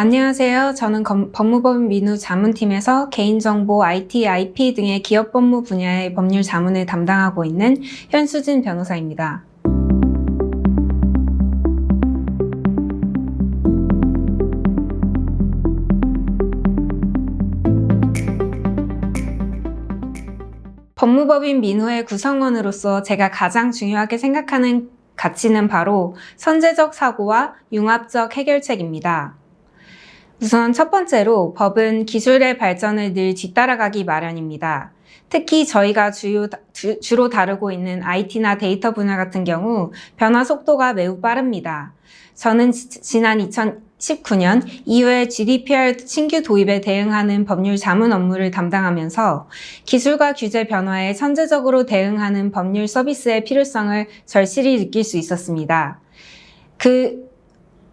안녕하세요. 저는 검- 법무법인 민우 자문팀에서 개인정보, IT, IP 등의 기업 법무 분야의 법률 자문을 담당하고 있는 현수진 변호사입니다. 법무법인 민우의 구성원으로서 제가 가장 중요하게 생각하는 가치는 바로 선제적 사고와 융합적 해결책입니다. 우선 첫 번째로 법은 기술의 발전을 늘 뒤따라가기 마련입니다. 특히 저희가 주요, 주, 주로 다루고 있는 IT나 데이터 분야 같은 경우 변화 속도가 매우 빠릅니다. 저는 지, 지난 2019년 이후에 GDPR 신규 도입에 대응하는 법률 자문 업무를 담당하면서 기술과 규제 변화에 선제적으로 대응하는 법률 서비스의 필요성을 절실히 느낄 수 있었습니다. 그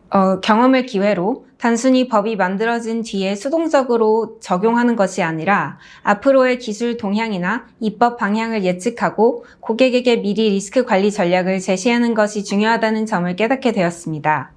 어, 경험을 기회로 단순히 법이 만들어진 뒤에 수동적으로 적용하는 것이 아니라 앞으로의 기술 동향이나 입법 방향을 예측하고 고객에게 미리 리스크 관리 전략을 제시하는 것이 중요하다는 점을 깨닫게 되었습니다.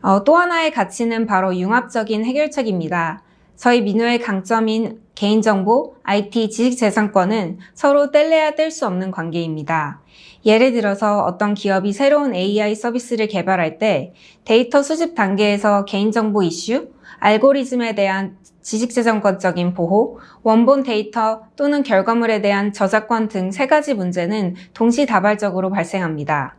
어, 또 하나의 가치는 바로 융합적인 해결책입니다. 저희 민호의 강점인 개인정보, IT, 지식재산권은 서로 뗄래야 뗄 수 없는 관계입니다. 예를 들어서 어떤 기업이 새로운 AI 서비스를 개발할 때 데이터 수집 단계에서 개인정보 이슈, 알고리즘에 대한 지식재산권적인 보호, 원본 데이터 또는 결과물에 대한 저작권 등 세 가지 문제는 동시다발적으로 발생합니다.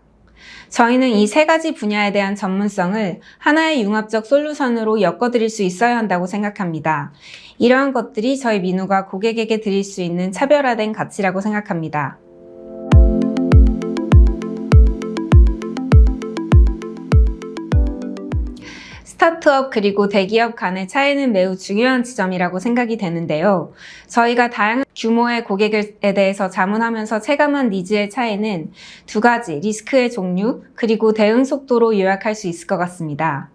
저희는 이 세 가지 분야에 대한 전문성을 하나의 융합적 솔루션으로 엮어드릴 수 있어야 한다고 생각합니다. 이러한 것들이 저희 민우가 고객에게 드릴 수 있는 차별화된 가치라고 생각합니다. 스타트업 그리고 대기업 간의 차이는 매우 중요한 지점이라고 생각이 되는데요. 저희가 다양한 규모의 고객에 대해서 자문하면서 체감한 니즈의 차이는 두 가지, 리스크의 종류, 그리고 대응 속도로 요약할 수 있을 것 같습니다.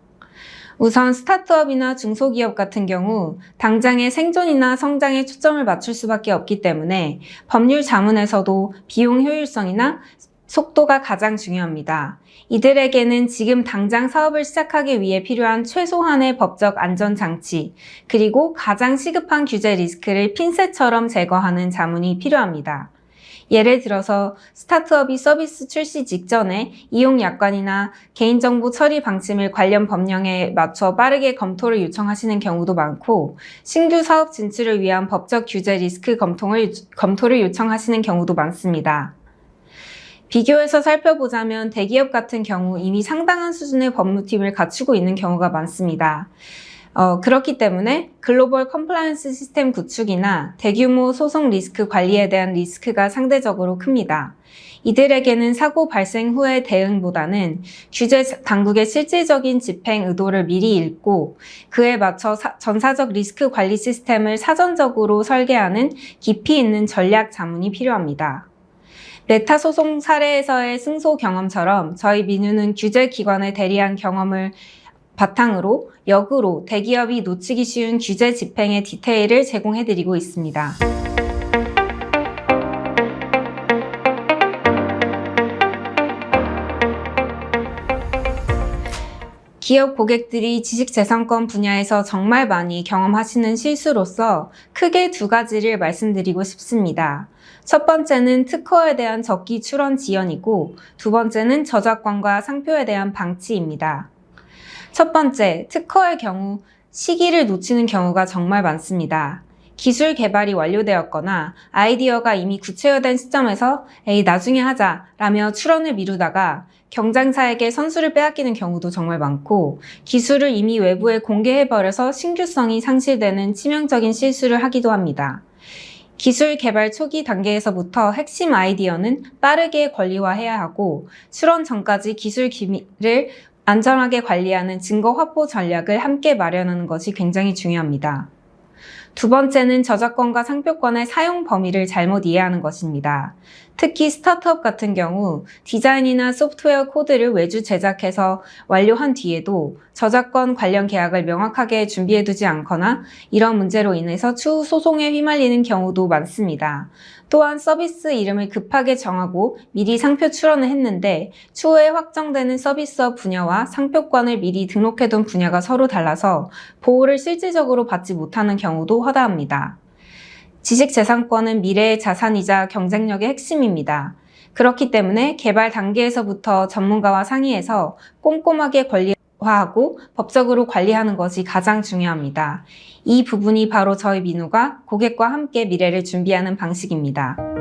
우선 스타트업이나 중소기업 같은 경우 당장의 생존이나 성장에 초점을 맞출 수밖에 없기 때문에 법률 자문에서도 비용 효율성이나 속도가 가장 중요합니다. 이들에게는 지금 당장 사업을 시작하기 위해 필요한 최소한의 법적 안전장치, 그리고 가장 시급한 규제 리스크를 핀셋처럼 제거하는 자문이 필요합니다. 예를 들어서 스타트업이 서비스 출시 직전에 이용 약관이나 개인정보 처리 방침을 관련 법령에 맞춰 빠르게 검토를 요청하시는 경우도 많고 신규 사업 진출을 위한 법적 규제 리스크 검토를, 요청하시는 경우도 많습니다. 비교해서 살펴보자면 대기업 같은 경우 이미 상당한 수준의 법무팀을 갖추고 있는 경우가 많습니다. 어, 그렇기 때문에 글로벌 컴플라이언스 시스템 구축이나 대규모 소송 리스크 관리에 대한 리스크가 상대적으로 큽니다. 이들에게는 사고 발생 후의 대응보다는 규제 당국의 실질적인 집행 의도를 미리 읽고 그에 맞춰 사, 전사적 리스크 관리 시스템을 사전적으로 설계하는 깊이 있는 전략 자문이 필요합니다. 메타 소송 사례에서의 승소 경험처럼 저희 민우는 규제 기관에 대리한 경험을 바탕으로 역으로 대기업이 놓치기 쉬운 규제 집행의 디테일을 제공해드리고 있습니다. 기업 고객들이 지식재산권 분야에서 정말 많이 경험하시는 실수로서 크게 두 가지를 말씀드리고 싶습니다. 첫 번째는 특허에 대한 적기 출원 지연이고 두 번째는 저작권과 상표에 대한 방치입니다. 첫 번째, 특허의 경우 시기를 놓치는 경우가 정말 많습니다. 기술 개발이 완료되었거나 아이디어가 이미 구체화된 시점에서 에이 나중에 하자 라며 출원을 미루다가 경쟁사에게 선수를 빼앗기는 경우도 정말 많고 기술을 이미 외부에 공개해버려서 신규성이 상실되는 치명적인 실수를 하기도 합니다. 기술 개발 초기 단계에서부터 핵심 아이디어는 빠르게 권리화해야 하고 출원 전까지 기술 기밀을 안전하게 관리하는 증거 확보 전략을 함께 마련하는 것이 굉장히 중요합니다. 두 번째는 저작권과 상표권의 사용 범위를 잘못 이해하는 것입니다. 특히 스타트업 같은 경우 디자인이나 소프트웨어 코드를 외주 제작해서 완료한 뒤에도 저작권 관련 계약을 명확하게 준비해두지 않거나 이런 문제로 인해서 추후 소송에 휘말리는 경우도 많습니다. 또한 서비스 이름을 급하게 정하고 미리 상표 출원을 했는데 추후에 확정되는 서비스업 분야와 상표권을 미리 등록해둔 분야가 서로 달라서 보호를 실질적으로 받지 못하는 경우도 허다합니다. 지식재산권은 미래의 자산이자 경쟁력의 핵심입니다. 그렇기 때문에 개발 단계에서부터 전문가와 상의해서 꼼꼼하게 관리 화하고 법적으로 관리하는 것이 가장 중요합니다. 이 부분이 바로 저희 민우가 고객과 함께 미래를 준비하는 방식입니다.